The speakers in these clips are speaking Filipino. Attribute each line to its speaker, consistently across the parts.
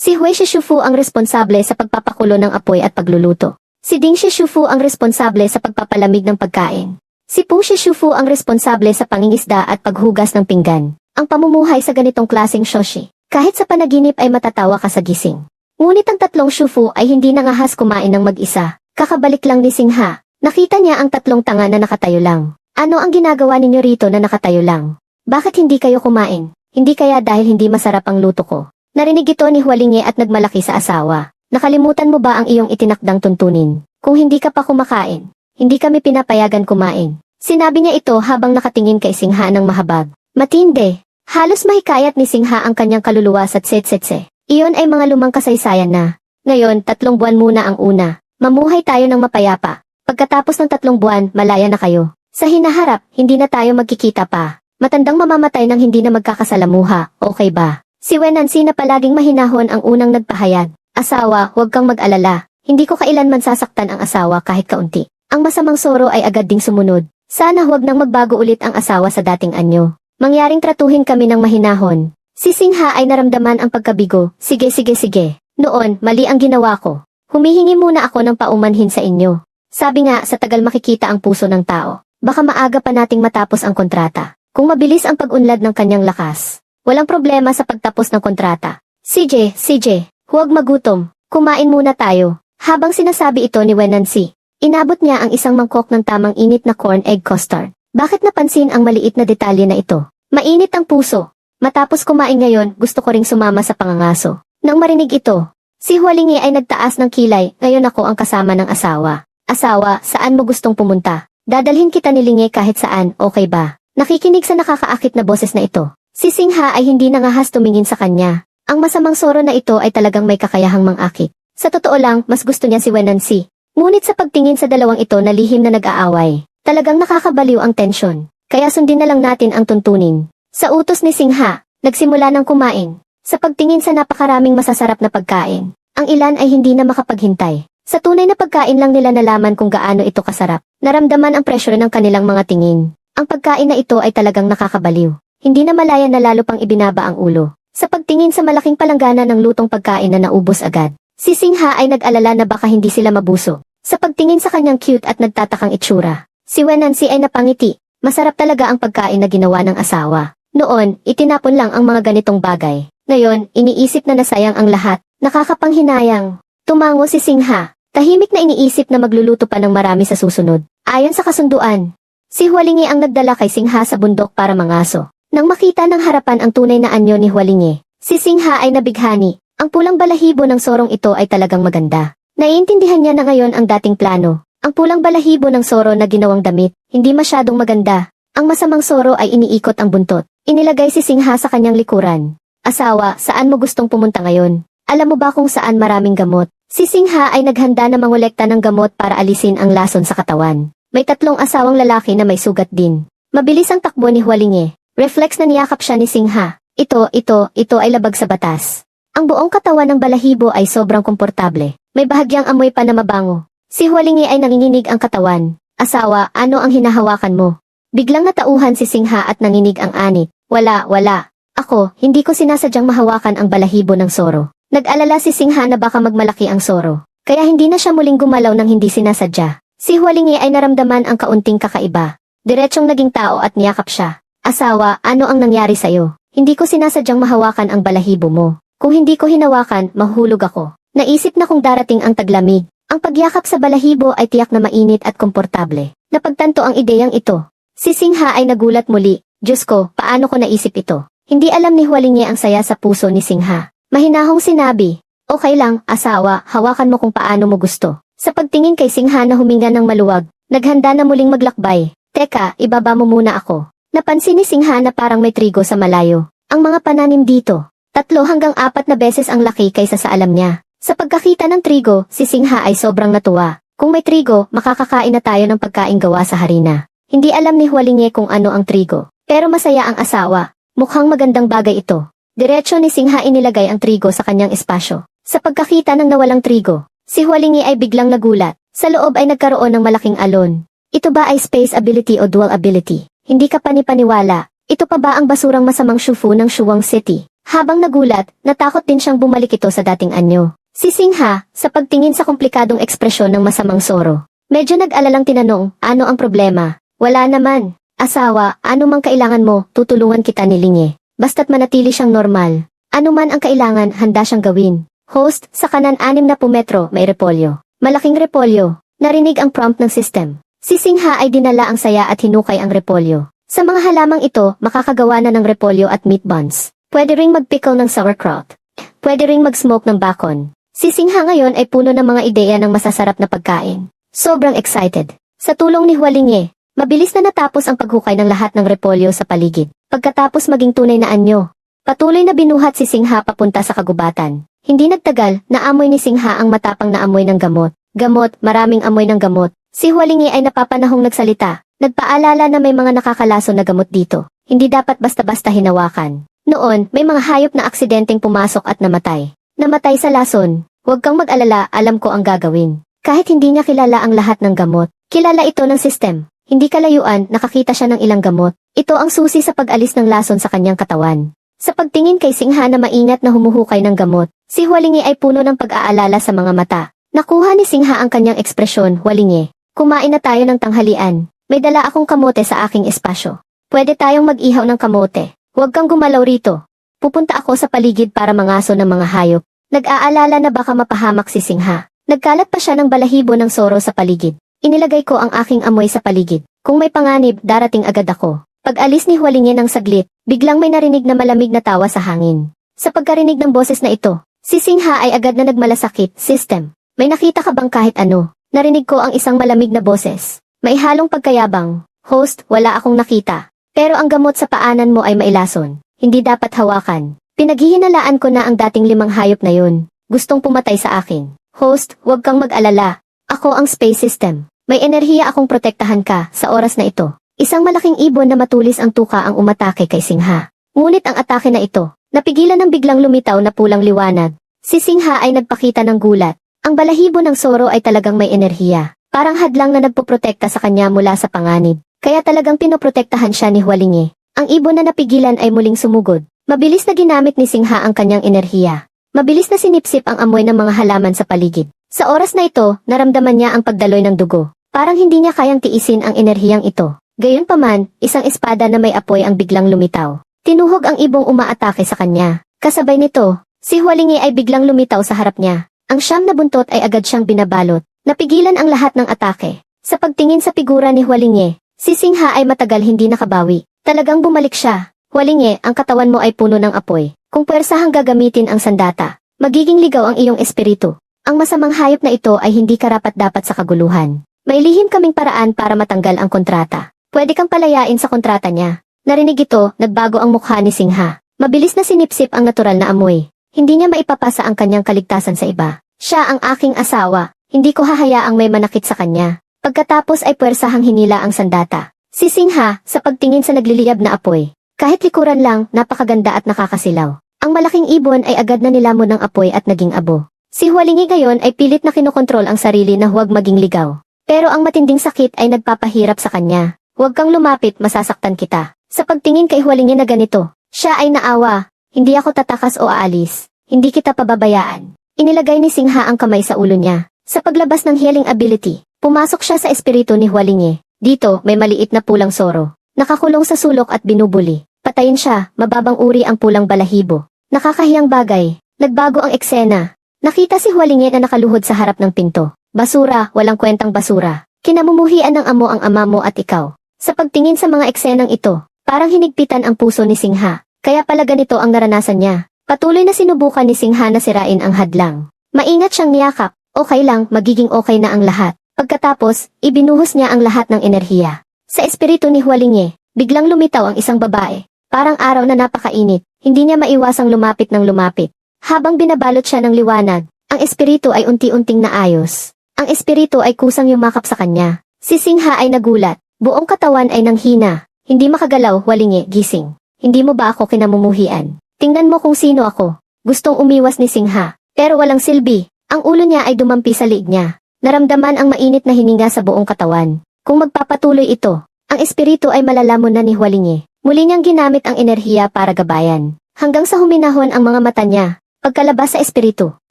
Speaker 1: Si Hui Shishufu ang responsable sa pagpapakulo ng apoy at pagluluto. Si Ding Shishufu ang responsable sa pagpapalamig ng pagkain. Si Pu Shishufu ang responsable sa pangingisda at paghugas ng pinggan. Ang pamumuhay sa ganitong klaseng shoshi. Kahit sa panaginip ay matatawa ka sa gising. Ngunit ang tatlong Shufu ay hindi nangahas kumain ng mag-isa. Kakabalik lang ni Singha. Nakita niya ang tatlong tanga na nakatayo lang. Ano ang ginagawa ninyo rito na nakatayo lang? Bakit hindi kayo kumain? Hindi kaya dahil hindi masarap ang luto ko. Narinig ito ni Hualinge at nagmalaki sa asawa. Nakalimutan mo ba ang iyong itinakdang tuntunin? Kung hindi ka pa kumakain, hindi kami pinapayagan kumain. Sinabi niya ito habang nakatingin kay Singha ng mahabag. Matindi. Halos mahikayat ni Singha ang kanyang kaluluwa sa tsetsetse. Iyon ay mga lumang kasaysayan na. Ngayon, tatlong buwan muna ang una. Mamuhay tayo ng mapayapa. Pagkatapos ng tatlong buwan, malaya na kayo. Sa hinaharap, hindi na tayo magkikita pa. Matandang mamamatay nang hindi na magkakasalamuha, okay ba? Si Wenancy na palaging mahinahon ang unang nagpahayag. Asawa, huwag kang mag-alala. Hindi ko kailanman sasaktan ang asawa kahit kaunti. Ang masamang soro ay agad ding sumunod. Sana huwag nang magbago ulit ang asawa sa dating anyo. Mangyaring tratuhin kami ng mahinahon. Si Singha ay naramdaman ang pagkabigo. Sige sige sige. Noon, mali ang ginawa ko. Humihingi muna ako ng paumanhin sa inyo. Sabi nga, sa tagal makikita ang puso ng tao. Baka maaga pa nating matapos ang kontrata. Kung mabilis ang pag-unlad ng kanyang lakas. Walang problema sa pagtapos ng kontrata. CJ, CJ, huwag magutom. Kumain muna tayo. Habang sinasabi ito ni Wenancy, inabot niya ang isang mangkok ng tamang init na corn egg custard. Bakit napansin ang maliit na detalye na ito? Mainit ang puso. Matapos kumain ngayon, gusto ko ring sumama sa pangangaso. Nang marinig ito, si Hualingi ay nagtaas ng kilay, ngayon ako ang kasama ng asawa. Asawa, saan mo gustong pumunta? Dadalhin kita ni Linge kahit saan, okay ba? Nakikinig sa nakakaakit na boses na ito. Si Singha ay hindi nangahas tumingin sa kanya. Ang masamang soro na ito ay talagang may kakayahang mangakit. Sa totoo lang, mas gusto niya si Wenancy. Ngunit sa pagtingin sa dalawang ito na lihim na nag-aaway, talagang nakakabaliw ang tensyon. Kaya sundin na lang natin ang tuntunin. Sa utos ni Singha, nagsimula ng kumain. Sa pagtingin sa napakaraming masasarap na pagkain, ang ilan ay hindi na makapaghintay. Sa tunay na pagkain lang nila nalaman kung gaano ito kasarap. Naramdaman ang pressure ng kanilang mga tingin. Ang pagkain na ito ay talagang nakakabaliw. Hindi na malaya na lalo pang ibinaba ang ulo. Sa pagtingin sa malaking palanggana ng lutong pagkain na naubos agad, si Singha ay nag-alala na baka hindi sila mabuso. Sa pagtingin sa kanyang cute at nagtatakang itsura, si Wenancy ay napangiti. Masarap talaga ang pagkain na ginawa ng asawa. Noon, itinapon lang ang mga ganitong bagay. Ngayon, iniisip na nasayang ang lahat. Nakakapanghinayang. Tumango si Singha. Tahimik na iniisip na magluluto pa ng marami sa susunod. Ayon sa kasunduan, si Hualingi ang nagdala kay Singha sa bundok para mangaso. Nang makita ng harapan ang tunay na anyo ni Hualingi, si Singha ay nabighani. Ang pulang balahibo ng sorong ito ay talagang maganda. Naiintindihan niya na ngayon ang dating plano. Ang pulang balahibo ng soro na ginawang damit, hindi masyadong maganda. Ang masamang soro ay iniikot ang buntot. Inilagay si Singha sa kanyang likuran. Asawa, saan mo gustong pumunta ngayon? Alam mo ba kung saan maraming gamot? Si Singha ay naghanda na mangolekta ng gamot para alisin ang lason sa katawan. May tatlong asawang lalaki na may sugat din. Mabilis ang takbo ni Hualinge. Reflex na niyakap siya ni Singha. Ito, ito, ito ay labag sa batas. Ang buong katawan ng balahibo ay sobrang komportable. May bahagyang amoy pa na mabango. Si Hualinge ay nanginginig ang katawan. Asawa, ano ang hinahawakan mo? Biglang natauhan si Singha at nanginig ang anit. Wala, wala. Ako, hindi ko sinasadyang mahawakan ang balahibo ng soro. Nag-alala si Singha na baka magmalaki ang soro. Kaya hindi na siya muling gumalaw ng hindi sinasadya. Si Hualingi ay naramdaman ang kaunting kakaiba. Diretsyong naging tao at niyakap siya. Asawa, ano ang nangyari sa'yo? Hindi ko sinasadyang mahawakan ang balahibo mo. Kung hindi ko hinawakan, mahulog ako. Naisip na kung darating ang taglamig. Ang pagyakap sa balahibo ay tiyak na mainit at komportable. Napagtanto ang ideyang ito. Si Singha ay nagulat muli. Diyos ko, paano ko naisip ito? Hindi alam ni Hualingi ang saya sa puso ni Singha. Mahinahong sinabi, Okay lang, asawa, hawakan mo kung paano mo gusto. Sa pagtingin kay Singha na huminga ng maluwag, naghanda na muling maglakbay. Teka, ibaba mo muna ako. Napansin ni Singha na parang may trigo sa malayo. Ang mga pananim dito, tatlo hanggang apat na beses ang laki kaysa sa alam niya. Sa pagkakita ng trigo, si Singha ay sobrang natuwa. Kung may trigo, makakakain na tayo ng pagkain gawa sa harina. Hindi alam ni Hualinge kung ano ang trigo. Pero masaya ang asawa. Mukhang magandang bagay ito. Diretso ni Singha inilagay ang trigo sa kanyang espasyo. Sa pagkakita ng nawalang trigo, si Hualingi ay biglang nagulat. Sa loob ay nagkaroon ng malaking alon. Ito ba ay space ability o dual ability? Hindi ka panipaniwala. Ito pa ba ang basurang masamang shufu ng Shuwang City? Habang nagulat, natakot din siyang bumalik ito sa dating anyo. Si Singha, sa pagtingin sa komplikadong ekspresyon ng masamang soro, medyo nag-alalang tinanong, ano ang problema? Wala naman. Asawa, ano mang kailangan mo, tutulungan kita ni Linge. Basta't manatili siyang normal. Ano man ang kailangan, handa siyang gawin. Host, sa kanan 6 na metro, may repolyo. Malaking repolyo. Narinig ang prompt ng system. Si Singha ay dinala ang saya at hinukay ang repolyo. Sa mga halamang ito, makakagawa na ng repolyo at meat buns. Pwede ring magpickle ng sauerkraut. Pwede ring mag-smoke ng bacon. Si Singha ngayon ay puno ng mga ideya ng masasarap na pagkain. Sobrang excited. Sa tulong ni Hualinge, mabilis na natapos ang paghukay ng lahat ng repolyo sa paligid. Pagkatapos maging tunay na anyo, patuloy na binuhat si Singha papunta sa kagubatan. Hindi nagtagal, naamoy ni Singha ang matapang na amoy ng gamot. Gamot, maraming amoy ng gamot. Si Hualinge ay napapanahong nagsalita. Nagpaalala na may mga nakakalaso na gamot dito. Hindi dapat basta-basta hinawakan. Noon, may mga hayop na aksidenteng pumasok at namatay. Namatay sa lason. Huwag kang mag-alala, alam ko ang gagawin. Kahit hindi niya kilala ang lahat ng gamot, kilala ito ng system. Hindi kalayuan, nakakita siya ng ilang gamot. Ito ang susi sa pag-alis ng lason sa kanyang katawan. Sa pagtingin kay Singha na maingat na humuhukay ng gamot, si Hualingi ay puno ng pag-aalala sa mga mata. Nakuha ni Singha ang kanyang ekspresyon, Hualingi. Kumain na tayo ng tanghalian. May dala akong kamote sa aking espasyo. Pwede tayong mag-ihaw ng kamote. Huwag kang gumalaw rito. Pupunta ako sa paligid para mangaso ng mga hayop. Nag-aalala na baka mapahamak si Singha. Nagkalat pa siya ng balahibo ng soro sa paligid. Inilagay ko ang aking amoy sa paligid. Kung may panganib, darating agad ako. Pag-alis ni Hualingin ng saglit, biglang may narinig na malamig na tawa sa hangin. Sa pagkarinig ng boses na ito, si Singha ay agad na nagmalasakit, system. May nakita ka bang kahit ano? Narinig ko ang isang malamig na boses. May halong pagkayabang. Host, wala akong nakita. Pero ang gamot sa paanan mo ay mailason. Hindi dapat hawakan. Pinaghihinalaan ko na ang dating limang hayop na yun. Gustong pumatay sa akin. Host, huwag kang mag-alala. Ako ang space system. May enerhiya akong protektahan ka sa oras na ito. Isang malaking ibon na matulis ang tuka ang umatake kay Singha. Ngunit ang atake na ito, napigilan ng biglang lumitaw na pulang liwanag. Si Singha ay nagpakita ng gulat. Ang balahibo ng Soro ay talagang may enerhiya. Parang hadlang na nagpoprotekta sa kanya mula sa panganib. Kaya talagang pinoprotektahan siya ni Hualingi. Ang ibon na napigilan ay muling sumugod. Mabilis na ginamit ni Singha ang kanyang enerhiya. Mabilis na sinipsip ang amoy ng mga halaman sa paligid. Sa oras na ito, naramdaman niya ang pagdaloy ng dugo. Parang hindi niya kayang tiisin ang enerhiyang ito. Gayunpaman, isang espada na may apoy ang biglang lumitaw. Tinuhog ang ibong umaatake sa kanya. Kasabay nito, si Hualingi ay biglang lumitaw sa harap niya. Ang siyam na buntot ay agad siyang binabalot. Napigilan ang lahat ng atake. Sa pagtingin sa figura ni Hualingi, si Singha ay matagal hindi nakabawi. Talagang bumalik siya. Hualingi, ang katawan mo ay puno ng apoy. Kung puwersahang gagamitin ang sandata, magiging ligaw ang iyong espiritu. Ang masamang hayop na ito ay hindi karapat-dapat sa kaguluhan. May lihim kaming paraan para matanggal ang kontrata. Pwede kang palayain sa kontrata niya. Narinig ito, nagbago ang mukha ni Singha. Mabilis na sinipsip ang natural na amoy. Hindi niya maipapasa ang kanyang kaligtasan sa iba. Siya ang aking asawa. Hindi ko hahayaang may manakit sa kanya. Pagkatapos ay puwersahang hinila ang sandata. Si Singha, sa pagtingin sa nagliliyab na apoy, kahit likuran lang, napakaganda at nakakasilaw. Ang malaking ibon ay agad na nilamon ng apoy at naging abo. Si Hualingi ngayon ay pilit na kinokontrol ang sarili na huwag maging ligaw. Pero ang matinding sakit ay nagpapahirap sa kanya. Huwag kang lumapit, masasaktan kita. Sa pagtingin kay Hualingi na ganito, siya ay naawa. Hindi ako tatakas o aalis. Hindi kita pababayaan. Inilagay ni Singha ang kamay sa ulo niya. Sa paglabas ng healing ability, pumasok siya sa espiritu ni Hualingi. Dito, may maliit na pulang soro. Nakakulong sa sulok at binubuli. Patayin siya, mababang uri ang pulang balahibo. Nakakahiyang bagay. Nagbago ang eksena. Nakita si Hualingi na nakaluhod sa harap ng pinto. Basura, walang kwentang basura. Kinamumuhian ng amo ang ama mo at ikaw. Sa pagtingin sa mga eksenang ito, parang hinigpitan ang puso ni Singha. Kaya pala ganito ang naranasan niya. Patuloy na sinubukan ni Singha na sirain ang hadlang. Maingat siyang niyakap. Okay lang, magiging okay na ang lahat. Pagkatapos, ibinuhos niya ang lahat ng enerhiya. Sa espiritu ni Hualingi, biglang lumitaw ang isang babae. Parang araw na napakainit, hindi niya maiwasang lumapit ng lumapit. Habang binabalot siya ng liwanag, ang espiritu ay unti-unting naayos. Ang espiritu ay kusang yumakap sa kanya. Si Singha ay nagulat, buong katawan ay nanghina. Hindi makagalaw, walingi, gising. Hindi mo ba ako kinamumuhian? Tingnan mo kung sino ako. Gustong umiwas ni Singha, pero walang silbi. Ang ulo niya ay dumampi sa liig niya. Naramdaman ang mainit na hininga sa buong katawan. Kung magpapatuloy ito, ang espiritu ay malalamon na ni Hualingi. Muli niyang ginamit ang enerhiya para gabayan. Hanggang sa huminahon ang mga mata niya. Pagkalabas sa espiritu,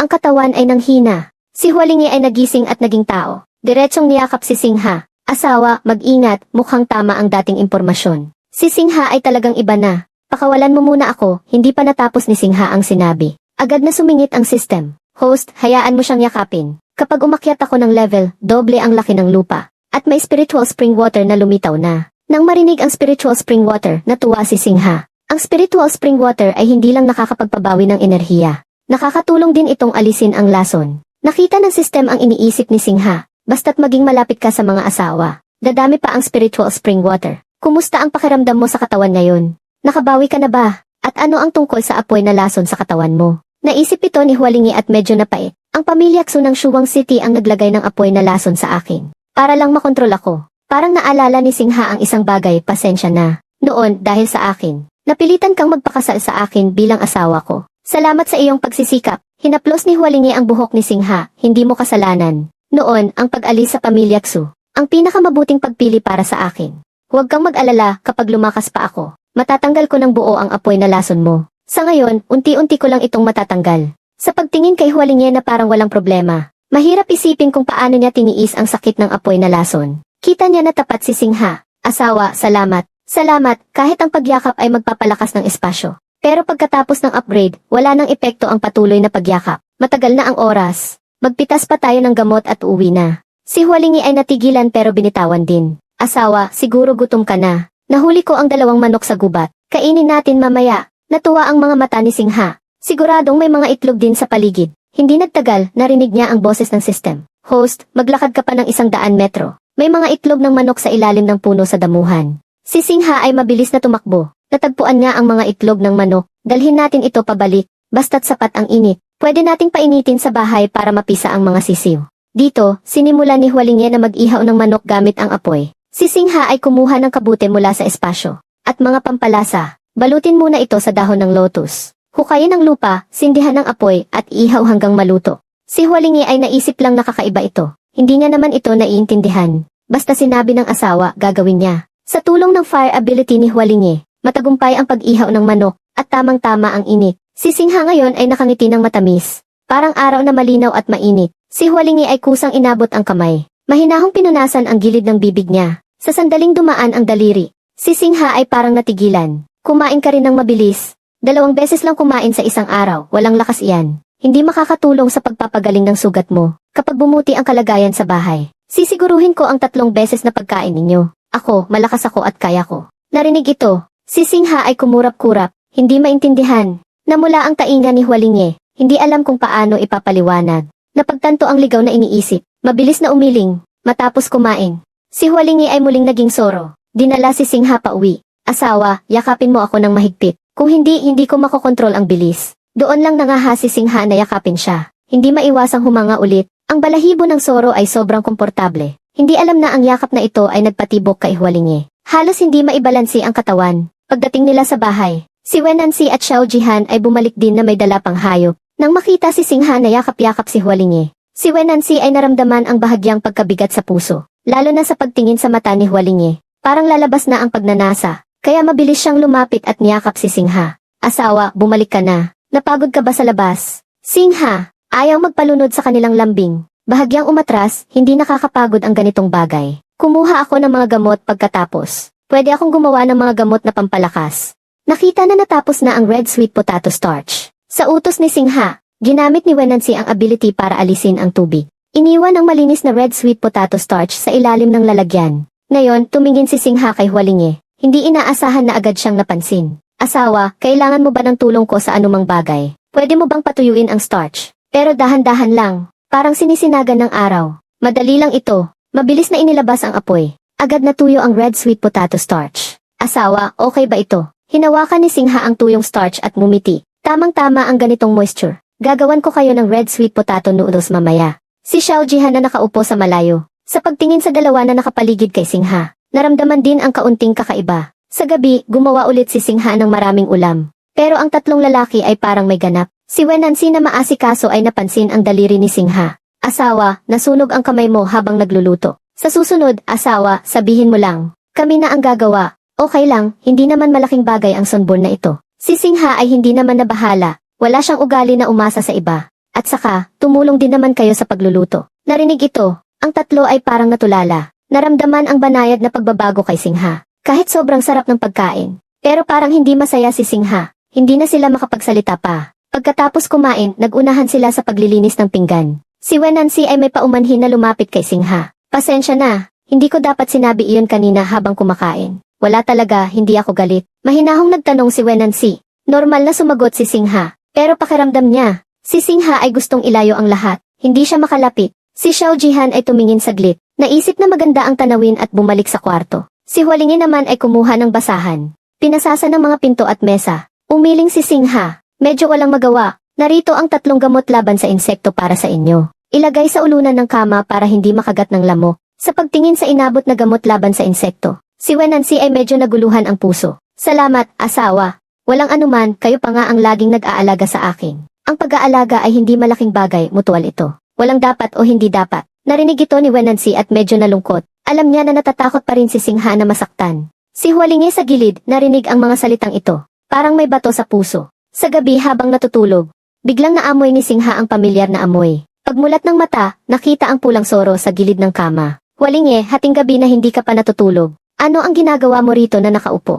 Speaker 1: ang katawan ay nanghina. Si Hualingi ay nagising at naging tao. Diretsong niyakap si Singha. Asawa, mag-ingat, mukhang tama ang dating impormasyon. Si Singha ay talagang iba na. Pakawalan mo muna ako, hindi pa natapos ni Singha ang sinabi. Agad na sumingit ang system. Host, hayaan mo siyang yakapin. Kapag umakyat ako ng level, doble ang laki ng lupa. At may spiritual spring water na lumitaw na. Nang marinig ang spiritual spring water, natuwa si Singha. Ang spiritual spring water ay hindi lang nakakapagpabawi ng enerhiya. Nakakatulong din itong alisin ang lason. Nakita ng system ang iniisip ni Singha. Basta't maging malapit ka sa mga asawa. Dadami pa ang spiritual spring water. Kumusta ang pakiramdam mo sa katawan ngayon? Nakabawi ka na ba? At ano ang tungkol sa apoy na lason sa katawan mo? Naisip ito ni Hualingi at medyo napait. Ang pamilya Ksu ng Shuwang City ang naglagay ng apoy na lason sa akin. Para lang makontrol ako. Parang naalala ni Singha ang isang bagay, pasensya na. Noon, dahil sa akin. Napilitan kang magpakasal sa akin bilang asawa ko. Salamat sa iyong pagsisikap. Hinaplos ni Hualingi ang buhok ni Singha, hindi mo kasalanan. Noon, ang pag-alis sa pamilya Ksu, ang pinakamabuting pagpili para sa akin. Huwag kang mag-alala kapag lumakas pa ako. Matatanggal ko ng buo ang apoy na lason mo. Sa ngayon, unti-unti ko lang itong matatanggal. Sa pagtingin kay Hualingi na parang walang problema, mahirap isipin kung paano niya tiniis ang sakit ng apoy na lason. Kita niya na tapat si Singha. Asawa, salamat. Salamat, kahit ang pagyakap ay magpapalakas ng espasyo. Pero pagkatapos ng upgrade, wala nang epekto ang patuloy na pagyakap. Matagal na ang oras. Magpitas pa tayo ng gamot at uwi na. Si Hualingi ay natigilan pero binitawan din. Asawa, siguro gutom ka na. Nahuli ko ang dalawang manok sa gubat. Kainin natin mamaya. Natuwa ang mga mata ni Singha. Siguradong may mga itlog din sa paligid. Hindi nagtagal, narinig niya ang boses ng system. Host, maglakad ka pa ng isang daan metro. May mga itlog ng manok sa ilalim ng puno sa damuhan. Si Singha ay mabilis na tumakbo. Natagpuan nga ang mga itlog ng manok. Dalhin natin ito pabalik. Basta't sapat ang init. Pwede nating painitin sa bahay para mapisa ang mga sisiw. Dito, sinimula ni Hualinge na mag-ihaw ng manok gamit ang apoy. Si Singha ay kumuha ng kabute mula sa espasyo. At mga pampalasa, balutin muna ito sa dahon ng lotus. Hukayin ang lupa, sindihan ng apoy, at ihaw hanggang maluto. Si Hualinge ay naisip lang nakakaiba ito. Hindi niya naman ito naiintindihan. Basta sinabi ng asawa, gagawin niya. Sa tulong ng fire ability ni Hualinge, matagumpay ang pag-ihaw ng manok, at tamang-tama ang init. Si Singha ngayon ay nakangiti ng matamis. Parang araw na malinaw at mainit. Si Hualingi ay kusang inabot ang kamay. Mahinahong pinunasan ang gilid ng bibig niya. Sa sandaling dumaan ang daliri. Si Singha ay parang natigilan. Kumain ka rin ng mabilis. Dalawang beses lang kumain sa isang araw, walang lakas iyan. Hindi makakatulong sa pagpapagaling ng sugat mo. Kapag bumuti ang kalagayan sa bahay, sisiguruhin ko ang tatlong beses na pagkain ninyo. Ako, malakas ako at kaya ko. Narinig ito. Si Singha ay kumurap-kurap, hindi maintindihan. Namula ang tainga ni Hualinge, hindi alam kung paano ipapaliwanag. Napagtanto ang ligaw na iniisip, mabilis na umiling, matapos kumain. Si Hualinge ay muling naging soro. Dinala si Singha pa uwi. Asawa, yakapin mo ako ng mahigpit. Kung hindi, hindi ko makokontrol ang bilis. Doon lang nangaha si Singha na yakapin siya. Hindi maiwasang humanga ulit. Ang balahibo ng soro ay sobrang komportable. Hindi alam na ang yakap na ito ay nagpatibok kay Hualinge. Halos hindi maibalansi ang katawan. Pagdating nila sa bahay, Si Wenancy at Xiao Jihan ay bumalik din na may dala pang hayop. Nang makita si Singha na yakap-yakap si Hualinge, si Wenancy ay naramdaman ang bahagyang pagkabigat sa puso, lalo na sa pagtingin sa mata ni Hualinge. Parang lalabas na ang pagnanasa, kaya mabilis siyang lumapit at niyakap si Singha. Asawa, bumalik ka na. Napagod ka ba sa labas? Singha, ayaw magpalunod sa kanilang lambing. Bahagyang umatras, hindi nakakapagod ang ganitong bagay. Kumuha ako ng mga gamot pagkatapos. Pwede akong gumawa ng mga gamot na pampalakas. Nakita na natapos na ang red sweet potato starch. Sa utos ni Singha, ginamit ni Wenancy ang ability para alisin ang tubig. Iniwan ang malinis na red sweet potato starch sa ilalim ng lalagyan. Ngayon, tumingin si Singha kay Hualinge. Hindi inaasahan na agad siyang napansin. Asawa, kailangan mo ba ng tulong ko sa anumang bagay? Pwede mo bang patuyuin ang starch? Pero dahan-dahan lang. Parang sinisinagan ng araw. Madali lang ito. Mabilis na inilabas ang apoy. Agad natuyo ang red sweet potato starch. Asawa, okay ba ito? Hinawakan ni Singha ang tuyong starch at mumiti. Tamang-tama ang ganitong moisture. Gagawan ko kayo ng red sweet potato noodles mamaya. Si Xiao Jihan na nakaupo sa malayo. Sa pagtingin sa dalawa na nakapaligid kay Singha, naramdaman din ang kaunting kakaiba. Sa gabi, gumawa ulit si Singha ng maraming ulam. Pero ang tatlong lalaki ay parang may ganap. Si Wenancy na maasikaso ay napansin ang daliri ni Singha. Asawa, nasunog ang kamay mo habang nagluluto. Sa susunod, asawa, sabihin mo lang. Kami na ang gagawa. Okay lang, hindi naman malaking bagay ang sunbol na ito. Si Singha ay hindi naman nabahala, wala siyang ugali na umasa sa iba. At saka, tumulong din naman kayo sa pagluluto. Narinig ito, ang tatlo ay parang natulala. Naramdaman ang banayad na pagbabago kay Singha. Kahit sobrang sarap ng pagkain. Pero parang hindi masaya si Singha. Hindi na sila makapagsalita pa. Pagkatapos kumain, nagunahan sila sa paglilinis ng pinggan. Si Wenancy ay may paumanhin na lumapit kay Singha. Pasensya na, hindi ko dapat sinabi iyon kanina habang kumakain. Wala talaga, hindi ako galit. Mahinahong nagtanong si Wenancy. Normal na sumagot si Singha. Pero pakiramdam niya, si Singha ay gustong ilayo ang lahat. Hindi siya makalapit. Si Xiao Jihan ay tumingin saglit. Naisip na maganda ang tanawin at bumalik sa kwarto. Si Hualingin naman ay kumuha ng basahan. Pinasasa ng mga pinto at mesa. Umiling si Singha. Medyo walang magawa. Narito ang tatlong gamot laban sa insekto para sa inyo. Ilagay sa ulunan ng kama para hindi makagat ng lamok. Sa pagtingin sa inabot na gamot laban sa insekto, si Wenancy ay medyo naguluhan ang puso. Salamat, asawa. Walang anuman, kayo pa nga ang laging nag-aalaga sa akin. Ang pag-aalaga ay hindi malaking bagay, mutual ito. Walang dapat o hindi dapat. Narinig ito ni Wenancy at medyo nalungkot. Alam niya na natatakot pa rin si Singha na masaktan. Si Hualingi sa gilid, narinig ang mga salitang ito. Parang may bato sa puso. Sa gabi habang natutulog, biglang naamoy ni Singha ang pamilyar na amoy. Pagmulat ng mata, nakita ang pulang soro sa gilid ng kama. Hualingi, hating gabi na hindi ka pa natutulog. Ano ang ginagawa mo rito na nakaupo?